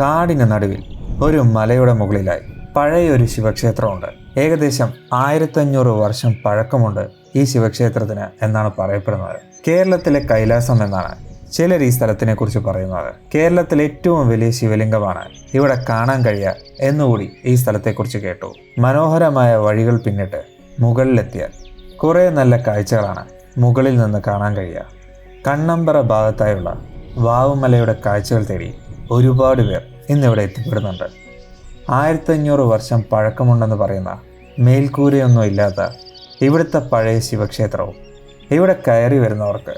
കാടിന് നടുവിൽ ഒരു മലയുടെ മുകളിലായി പഴയ ഒരു ശിവക്ഷേത്രമുണ്ട്. ഏകദേശം ആയിരത്തഞ്ഞൂറ് വർഷം പഴക്കമുണ്ട് ഈ ശിവക്ഷേത്രത്തിന് എന്നാണ് പറയപ്പെടുന്നത്. കേരളത്തിലെ കൈലാസം എന്നാണ് ചിലർ ഈ സ്ഥലത്തിനെ കുറിച്ച് പറയുന്നത്. കേരളത്തിലെ ഏറ്റവും വലിയ ശിവലിംഗമാണ് ഇവിടെ കാണാൻ കഴിയുക എന്നുകൂടി ഈ സ്ഥലത്തെക്കുറിച്ച് കേട്ടു. മനോഹരമായ വഴികൾ പിന്നിട്ട് മുകളിലെത്തിയാൽ കുറേ നല്ല കാഴ്ചകളാണ് മുകളിൽ നിന്ന് കാണാൻ കഴിയുക കണ്ണമ്പറ ഭാഗത്തായുള്ള വാവുമലയുടെ കാഴ്ചകൾ തേടി ഒരുപാട് പേർ ഇന്നിവിടെ എത്തിപ്പെടുന്നുണ്ട്. ആയിരത്തഞ്ഞൂറ് വർഷം പഴക്കമുണ്ടെന്ന് പറയുന്ന മേൽക്കൂരയൊന്നും ഇല്ലാത്ത ഇവിടുത്തെ പഴയ ശിവക്ഷേത്രവും ഇവിടെ കയറി വരുന്നവർക്ക്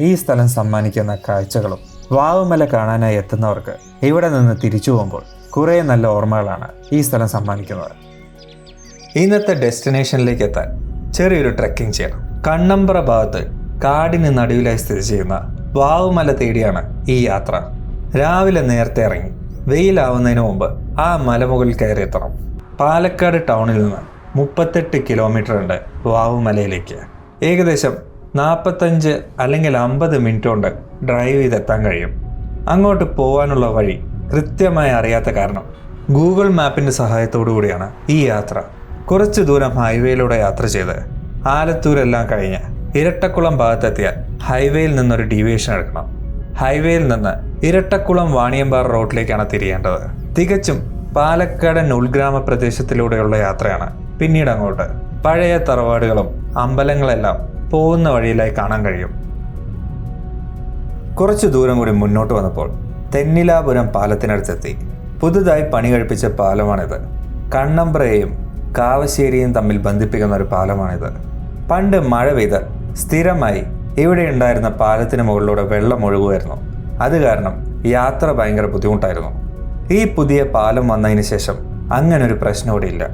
ഈ സ്ഥലം സമ്മാനിക്കുന്ന കാഴ്ചകളും വാവുമല കാണാനായി എത്തുന്നവർക്ക് ഇവിടെ നിന്ന് തിരിച്ചു പോകുമ്പോൾ കുറേ നല്ല ഓർമ്മകളാണ് ഈ സ്ഥലം സമ്മാനിക്കുന്നത്. ഇന്നത്തെ ഡെസ്റ്റിനേഷനിലേക്ക് എത്താൻ ചെറിയൊരു ട്രെക്കിംഗ് ചെയ്യണം. കണ്ണമ്പ്ര ഭാഗത്ത് കാടിന് നടുവിലായി സ്ഥിതി ചെയ്യുന്ന വാവുമല തേടിയാണ് ഈ യാത്ര. രാവിലെ നേരത്തെ ഇറങ്ങി. വെയിലാവുന്നതിന് മുമ്പ് ആ മലമുകളിൽ കയറി എത്തണം. പാലക്കാട് ടൗണിൽ നിന്ന് മുപ്പത്തെട്ട് കിലോമീറ്റർ ഉണ്ട് വാവുമലയിലേക്ക്. ഏകദേശം നാൽപ്പത്തഞ്ച് അല്ലെങ്കിൽ അമ്പത് മിനിറ്റ് കൊണ്ട് ഡ്രൈവ് ചെയ്തെത്താൻ കഴിയും. അങ്ങോട്ട് പോകാനുള്ള വഴി കൃത്യമായി അറിയാത്ത കാരണം ഗൂഗിൾ മാപ്പിന്റെ സഹായത്തോടു കൂടിയാണ് ഈ യാത്ര. കുറച്ച് ദൂരം ഹൈവേയിലൂടെ യാത്ര ചെയ്ത് ആലത്തൂരെല്ലാം കഴിഞ്ഞ് ഇരട്ടക്കുളം ഭാഗത്തെത്തിയാൽ ഹൈവേയിൽ നിന്നൊരു ഡീവിയേഷൻ എടുക്കണം. ഹൈവേയിൽ നിന്ന് ഇരട്ടക്കുളം വാണിയമ്പാറ റോഡിലേക്കാണ് തിരിയേണ്ടത്. തികച്ചും പാലക്കാടൻ ഉൾഗ്രാമ പ്രദേശത്തിലൂടെയുള്ള യാത്രയാണ്. പിന്നീട് അങ്ങോട്ട്. പഴയ തറവാടുകളും അമ്പലങ്ങളെല്ലാം പോകുന്ന വഴിയിലായി കാണാൻ കഴിയും. കുറച്ചു ദൂരം കൂടി മുന്നോട്ട് വന്നപ്പോൾ തെന്നിലാപുരം പാലത്തിനടുത്തെത്തി. പുതുതായി പണി കഴിപ്പിച്ച പാലമാണിത്. കണ്ണമ്പ്രയെയും കാവശ്ശേരിയും തമ്മിൽ ബന്ധിപ്പിക്കുന്ന ഒരു പാലമാണിത്. പണ്ട് മഴ പെയ്താൽ സ്ഥിരമായി ഇവിടെ ഉണ്ടായിരുന്ന പാലത്തിന് മുകളിലൂടെ വെള്ളം ഒഴുകുമായിരുന്നു. അത് കാരണം യാത്ര ഭയങ്കര ബുദ്ധിമുട്ടായിരുന്നു. ഈ പുതിയ പാലം വന്നതിന് ശേഷം അങ്ങനെ ഒരു പ്രശ്നം ഇല്ല.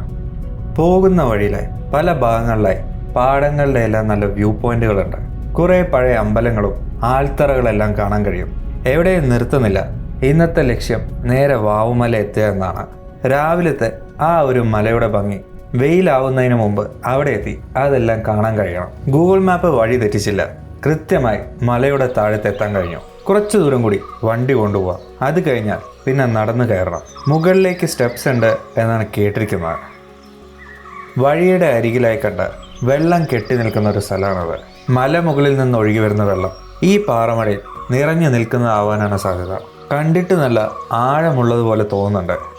പോകുന്ന വഴിയിലെ പല ഭാഗങ്ങളിലായി പാടങ്ങളുടെ എല്ലാം നല്ല വ്യൂ പോയിന്റുകളുണ്ട്. കുറേ പഴയ അമ്പലങ്ങളും ആൽത്തറകളെല്ലാം കാണാൻ കഴിയും. എവിടെയും നിർത്തുന്നില്ല. ഇന്നത്തെ ലക്ഷ്യം നേരെ വാവുമല എത്തുക എന്നാണ്. രാവിലത്തെ ആ ഒരു മലയുടെ ഭംഗി വെയിലാവുന്നതിന് മുമ്പ് അവിടെ എത്തി അതെല്ലാം കാണാൻ കഴിയണം. ഗൂഗിൾ മാപ്പ് വഴി തെറ്റിച്ചില്ല. കൃത്യമായി മലയുടെ താഴത്തെത്താൻ കഴിഞ്ഞു. കുറച്ചു ദൂരം കൂടി വണ്ടി കൊണ്ടുപോവാം. അത് കഴിഞ്ഞാൽ പിന്നെ നടന്നു കയറണം. മുകളിലേക്ക് സ്റ്റെപ്സ് ഉണ്ട് എന്നാണ് കേട്ടിരിക്കുന്നത്. വഴിയുടെ അരികിലായി കണ്ട വെള്ളം കെട്ടി നിൽക്കുന്ന ഒരു സ്ഥലമാണത്. മലമുകളിൽ നിന്ന് ഒഴുകി വരുന്ന വെള്ളം ഈ പാറമടയിൽ നിറഞ്ഞു നിൽക്കുന്നതാവാനാണ് സാധ്യത. കണ്ടിട്ട് നല്ല ആഴമുള്ളതുപോലെ തോന്നുന്നുണ്ട്.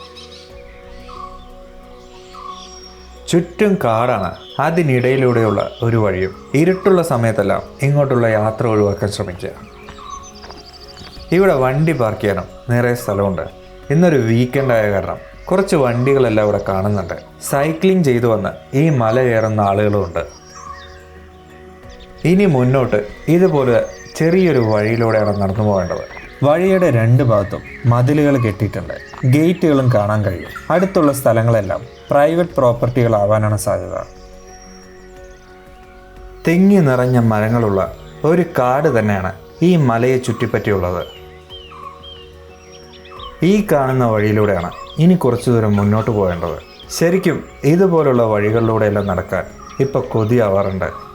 ചുറ്റും കാടാണ്. അതിനിടയിലൂടെയുള്ള ഒരു വഴിയും ഇരുട്ടുള്ള സമയത്തെല്ലാം ഇങ്ങോട്ടുള്ള യാത്ര ഒഴിവാക്കാൻ ശ്രമിക്കുക. ഇവിടെ വണ്ടി പാർക്ക് ചെയ്യാനും നിറയെ സ്ഥലമുണ്ട്. ഇന്നൊരു വീക്കെൻഡ് ആയ കാരണം കുറച്ച് വണ്ടികളെല്ലാം ഇവിടെ കാണുന്നുണ്ട്. സൈക്ലിംഗ് ചെയ്തു വന്ന് ഈ മല കയറുന്ന ആളുകളുമുണ്ട്. ഇനി മുന്നോട്ട് ഇതുപോലെ ചെറിയൊരു വഴിയിലൂടെയാണ് നടന്നു പോകേണ്ടത്. വഴിയുടെ രണ്ട് ഭാഗത്തും മതിലുകൾ കെട്ടിയിട്ടുണ്ട്. ഗേറ്റുകളും കാണാൻ കഴിയും. അടുത്തുള്ള സ്ഥലങ്ങളെല്ലാം പ്രൈവറ്റ് പ്രോപ്പർട്ടികളാവാനാണ് സാധ്യത. തെങ്ങി നിറഞ്ഞ മരങ്ങളുള്ള ഒരു കാട് തന്നെയാണ് ഈ മലയെ ചുറ്റിപ്പറ്റിയുള്ളത്. ഈ കാണുന്ന വഴിയിലൂടെയാണ് ഇനി കുറച്ചു ദൂരം മുന്നോട്ട് പോകേണ്ടത്. ശരിക്കും ഇതുപോലുള്ള വഴികളിലൂടെയെല്ലാം നടക്കാൻ ഇപ്പോൾ കൊതിയാവാറുണ്ട്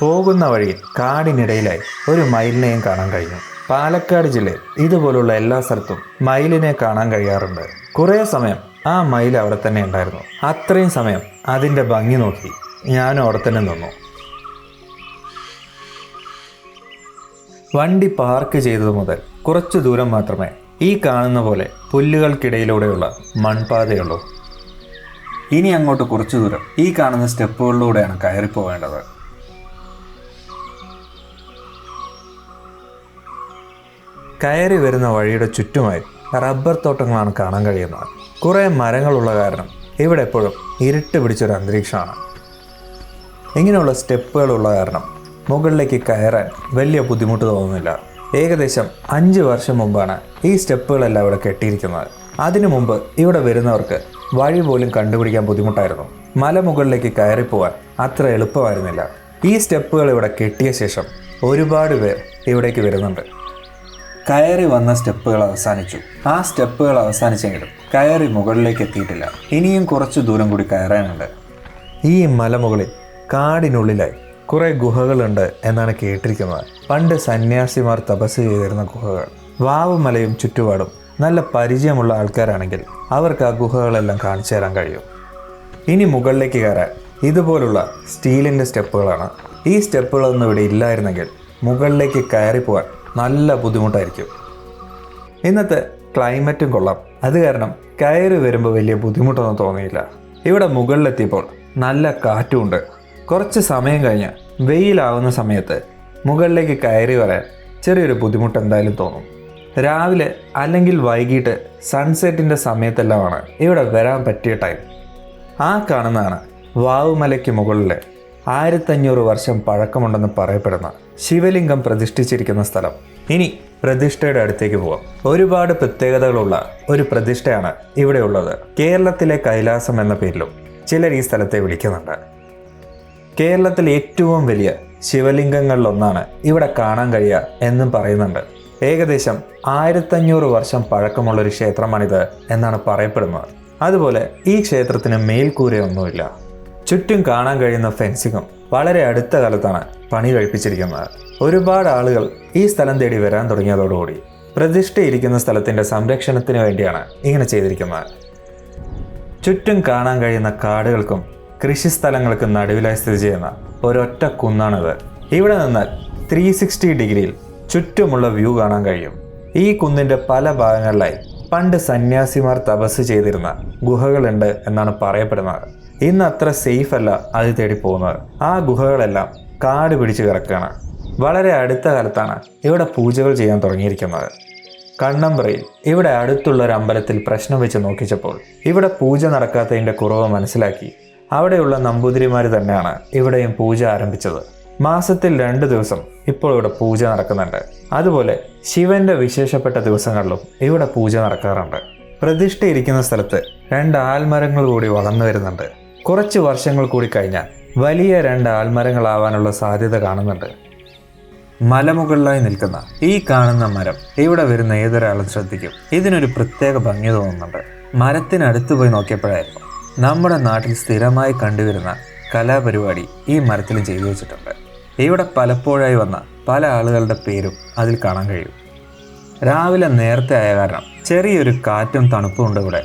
പോകുന്ന വഴി കാടിനിടയിലായി ഒരു മയിലിനെയും കാണാൻ കഴിഞ്ഞു. പാലക്കാട് ജില്ലയിൽ ഇതുപോലുള്ള എല്ലാ സ്ഥലത്തും മയിലിനെ കാണാൻ കഴിയാറുണ്ട്. കുറേ സമയം ആ മയിൽ അവിടെ തന്നെ ഉണ്ടായിരുന്നു. അത്രയും സമയം അതിന്റെ ഭംഗി നോക്കി ഞാനും അവിടെ തന്നെ നിന്നു. വണ്ടി പാർക്ക് ചെയ്തത് മുതൽ കുറച്ചു ദൂരം മാത്രമേ ഈ കാണുന്ന പോലെ പുല്ലുകൾക്കിടയിലൂടെയുള്ള മൺപാതയുള്ളൂ. ഇനി അങ്ങോട്ട് കുറച്ചു ദൂരം ഈ കാണുന്ന സ്റ്റെപ്പുകളിലൂടെയാണ് കയറി കയറി വരുന്ന വഴിയുടെ ചുറ്റുമായി റബ്ബർ തോട്ടങ്ങളാണ് കാണാൻ കഴിയുന്നത്. കുറേ മരങ്ങളുള്ള കാരണം ഇവിടെ എപ്പോഴും ഇരുട്ട് പിടിച്ചൊരു അന്തരീക്ഷമാണ്. ഇങ്ങനെയുള്ള സ്റ്റെപ്പുകളുള്ള കാരണം മുകളിലേക്ക് കയറാൻ വലിയ ബുദ്ധിമുട്ട് തോന്നുന്നില്ല. ഏകദേശം അഞ്ച് വർഷം മുമ്പാണ് ഈ സ്റ്റെപ്പുകളെല്ലാം ഇവിടെ കെട്ടിയിരിക്കുന്നത്. അതിനു മുമ്പ് ഇവിടെ വരുന്നവർക്ക് വഴി പോലും കണ്ടുപിടിക്കാൻ ബുദ്ധിമുട്ടായിരുന്നു. മലമുകളിലേക്ക് കയറിപ്പോവാൻ അത്ര എളുപ്പമായിരുന്നില്ല. ഈ സ്റ്റെപ്പുകൾ ഇവിടെ കെട്ടിയ ശേഷം ഒരുപാട് പേർ ഇവിടേക്ക് വരുന്നുണ്ട്. കയറി വന്ന സ്റ്റെപ്പുകൾ അവസാനിച്ചു. ആ സ്റ്റെപ്പുകൾ അവസാനിച്ചെങ്കിലും കയറി മുകളിലേക്ക് എത്തിയിട്ടില്ല. ഇനിയും കുറച്ച് ദൂരം കൂടി കയറാനുണ്ട്. ഈ മലമുകളിൽ കാടിനുള്ളിലായി കുറേ ഗുഹകളുണ്ട് എന്നാണ് കേട്ടിരിക്കുന്നത്. പണ്ട് സന്യാസിമാർ തപസ് ചെയ്തിരുന്ന ഗുഹകൾ. വാവുമലയും ചുറ്റുപാടും നല്ല പരിചയമുള്ള ആൾക്കാരാണെങ്കിൽ അവർക്ക് ആ ഗുഹകളെല്ലാം കാണിച്ചു തരാൻ കഴിയും. ഇനി മുകളിലേക്ക് കയറാൻ ഇതുപോലുള്ള സ്റ്റീലിന്റെ സ്റ്റെപ്പുകളാണ്. ഈ സ്റ്റെപ്പുകളൊന്നും ഇവിടെ ഇല്ലായിരുന്നെങ്കിൽ മുകളിലേക്ക് കയറി പോകാൻ നല്ല ബുദ്ധിമുട്ടായിരിക്കും. ഇന്നത്തെ ക്ലൈമറ്റും കൊള്ളാം. അത് കാരണം കയറി വരുമ്പോൾ വലിയ ബുദ്ധിമുട്ടൊന്നും തോന്നിയില്ല. ഇവിടെ മുകളിലെത്തിയപ്പോൾ നല്ല കാറ്റുമുണ്ട്. കുറച്ച് സമയം കഴിഞ്ഞ് വെയിലാവുന്ന സമയത്ത് മുകളിലേക്ക് കയറി വരാൻ ചെറിയൊരു ബുദ്ധിമുട്ട് എന്തായാലും തോന്നും. രാവിലെ അല്ലെങ്കിൽ വൈകിട്ട് സൺസെറ്റിന്റെ സമയത്തെല്ലാമാണ് ഇവിടെ വരാൻ പറ്റിയ ടൈം ആ കാണുന്നതാണ് വാവുമലയ്ക്ക് മുകളിലെ ആയിരത്തഞ്ഞൂറ് വർഷം പഴക്കമുണ്ടെന്ന് പറയപ്പെടുന്ന ശിവലിംഗം പ്രതിഷ്ഠിച്ചിരിക്കുന്ന സ്ഥലം. ഇനി പ്രതിഷ്ഠയുടെ അടുത്തേക്ക് പോവാം. ഒരുപാട് പ്രത്യേകതകളുള്ള ഒരു പ്രതിഷ്ഠയാണ് ഇവിടെയുള്ളത് കേരളത്തിലെ കൈലാസം എന്ന പേരിലും ചിലർ ഈ സ്ഥലത്തെ വിളിക്കുന്നുണ്ട്. കേരളത്തിലെ ഏറ്റവും വലിയ ശിവലിംഗങ്ങളിലൊന്നാണ് ഇവിടെ കാണാൻ കഴിയുക എന്നും പറയുന്നുണ്ട്. ഏകദേശം ആയിരത്തഞ്ഞൂറ് വർഷം പഴക്കമുള്ള ഒരു ക്ഷേത്രമാണിത് എന്നാണ് പറയപ്പെടുന്നത്. അതുപോലെ ഈ ക്ഷേത്രത്തിന് മേൽക്കൂരയൊന്നുമില്ല. ചുറ്റും കാണാൻ കഴിയുന്ന ഫെൻസിങ്ങും വളരെ അടുത്ത കാലത്താണ് പണി കഴിപ്പിച്ചിരിക്കുന്നത്. ഒരുപാട് ആളുകൾ ഈ സ്ഥലം തേടി വരാൻ തുടങ്ങിയതോടുകൂടി പ്രതിഷ്ഠയിരിക്കുന്ന സ്ഥലത്തിന്റെ സംരക്ഷണത്തിന് വേണ്ടിയാണ് ഇങ്ങനെ ചെയ്തിരിക്കുന്നത്. ചുറ്റും കാണാൻ കഴിയുന്ന കാടുകൾക്കും കൃഷിസ്ഥലങ്ങൾക്കും നടുവിലായി സ്ഥിതി ചെയ്യുന്ന ഒരൊറ്റ കുന്നാണിത്. ഇവിടെ നിന്നാൽ ത്രീ സിക്സ്റ്റി ഡിഗ്രിയിൽ ചുറ്റുമുള്ള വ്യൂ കാണാൻ കഴിയും. ഈ കുന്നിന്റെ പല ഭാഗങ്ങളിലായി പണ്ട് സന്യാസിമാർ തപസ് ചെയ്തിരുന്ന ഗുഹകളുണ്ട് എന്നാണ് പറയപ്പെടുന്നത്. ഇന്ന് അത്ര സേഫ് അല്ല അത് തേടി പോകുന്നത്. ആ ഗുഹകളെല്ലാം കാട് പിടിച്ച് കിടക്കുകയാണ് വളരെ അടുത്ത കാലത്താണ് ഇവിടെ പൂജകൾ ചെയ്യാൻ തുടങ്ങിയിരിക്കുന്നത്. കണ്ണമ്പ്രയിൽ ഇവിടെ അടുത്തുള്ള ഒരു അമ്പലത്തിൽ പ്രശ്നം വെച്ച് നോക്കിച്ചപ്പോൾ ഇവിടെ പൂജ നടക്കാത്തതിന്റെ കുറവ് മനസ്സിലാക്കി അവിടെയുള്ള നമ്പൂതിരിമാർ തന്നെയാണ് ഇവിടെയും പൂജ ആരംഭിച്ചത്. മാസത്തിൽ രണ്ട് ദിവസം ഇപ്പോൾ ഇവിടെ പൂജ നടക്കുന്നുണ്ട്. അതുപോലെ ശിവന്റെ വിശേഷപ്പെട്ട ദിവസങ്ങളിലും ഇവിടെ പൂജ നടക്കാറുണ്ട്. പ്രതിഷ്ഠയിരിക്കുന്ന സ്ഥലത്ത് രണ്ട് ആൽമരങ്ങൾ കൂടി വളർന്നു വരുന്നുണ്ട്. കുറച്ച് വർഷങ്ങൾ കൂടി കഴിഞ്ഞാൽ വലിയ രണ്ട് ആൽമരങ്ങളാവാനുള്ള സാധ്യത കാണുന്നുണ്ട്. മലമുകളിലായി നിൽക്കുന്ന ഈ കാണുന്ന മരം ഇവിടെ വരുന്ന ഏതൊരാളും ശ്രദ്ധിക്കും. ഇതിനൊരു പ്രത്യേക ഭംഗി തോന്നുന്നുണ്ട്. മരത്തിനടുത്ത് പോയി നോക്കിയപ്പോഴായിരുന്നു നമ്മുടെ നാട്ടിൽ സ്ഥിരമായി കണ്ടുവരുന്ന കലാപരിപാടി ഈ മരത്തിൽ ചെയ്തു വെച്ചിട്ടുണ്ട്. ഇവിടെ പലപ്പോഴായി വന്ന പല ആളുകളുടെ പേരും അതിൽ കാണാൻ കഴിയും. രാവിലെ നേരത്തെ ആയ കാരണം ചെറിയൊരു കാറ്റും തണുപ്പും ഉണ്ട് ഇവിടെ.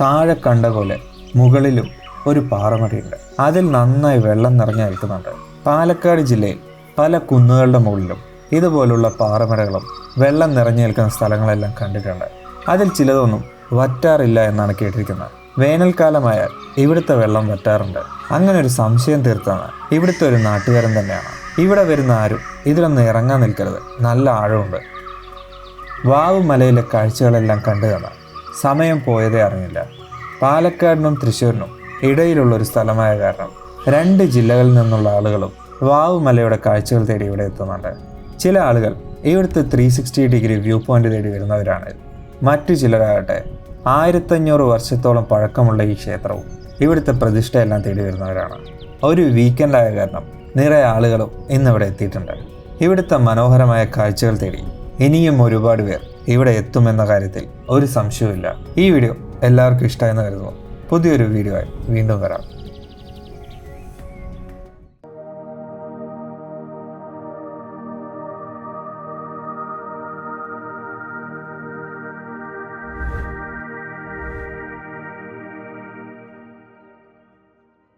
താഴെ കണ്ട പോലെ മുകളിലും ഒരു പാറമടയുണ്ട്. അതിൽ നന്നായി വെള്ളം നിറഞ്ഞു നിൽക്കുന്നുണ്ട്. പാലക്കാട് ജില്ലയിൽ പല കുന്നുകളുടെ മുകളിലും ഇതുപോലുള്ള പാറമടകളും വെള്ളം നിറഞ്ഞു നിൽക്കുന്ന സ്ഥലങ്ങളെല്ലാം കണ്ടിട്ടുണ്ട്. അതിൽ ചിലതൊന്നും വറ്റാറില്ല എന്നാണ് കേട്ടിരിക്കുന്നത്. വേനൽക്കാലമായാൽ ഇവിടുത്തെ വെള്ളം വറ്റാറുണ്ട്. അങ്ങനെ ഒരു സംശയം തീർത്താണ് ഇവിടുത്തെ ഒരു നാട്ടുകാരൻ തന്നെയാണ്. ഇവിടെ വരുന്ന ആരും ഇതിലൊന്നും ഇറങ്ങാൻ നിൽക്കരുത്. നല്ല ആഴമുണ്ട്. വാവ് മലയിലെ കാഴ്ചകളെല്ലാം കണ്ടു കാണാം സമയം പോയതേ അറിഞ്ഞില്ല. പാലക്കാടിനും തൃശ്ശൂരിനും ഇടയിലുള്ള ഒരു സ്ഥലമായ കാരണം രണ്ട് ജില്ലകളിൽ നിന്നുള്ള ആളുകളും വാവ് മലയുടെ കാഴ്ചകൾ തേടി ഇവിടെ എത്തുന്നുണ്ട്. ചില ആളുകൾ ഇവിടുത്തെ three sixty degree view point തേടി വരുന്നവരാണ്. മറ്റു ചിലരാകട്ടെ ആയിരത്തഞ്ഞൂറ് വർഷത്തോളം പഴക്കമുള്ള ഈ ക്ഷേത്രവും ഇവിടുത്തെ പ്രതിഷ്ഠയെല്ലാം തേടി വരുന്നവരാണ്. ഒരു വീക്കെൻഡായ കാരണം നിറയെ ആളുകളും ഇന്നിവിടെ എത്തിയിട്ടുണ്ട്. ഇവിടുത്തെ മനോഹരമായ കാഴ്ചകൾ തേടി ഇനിയും ഒരുപാട് പേർ ഇവിടെ എത്തുമെന്ന കാര്യത്തിൽ ഒരു സംശയവുമില്ല. ഈ വീഡിയോ എല്ലാവർക്കും ഇഷ്ടമായെന്ന് കരുതുന്നു. പുതിയൊരു വീഡിയോ ആയി. വീണ്ടും വരാം.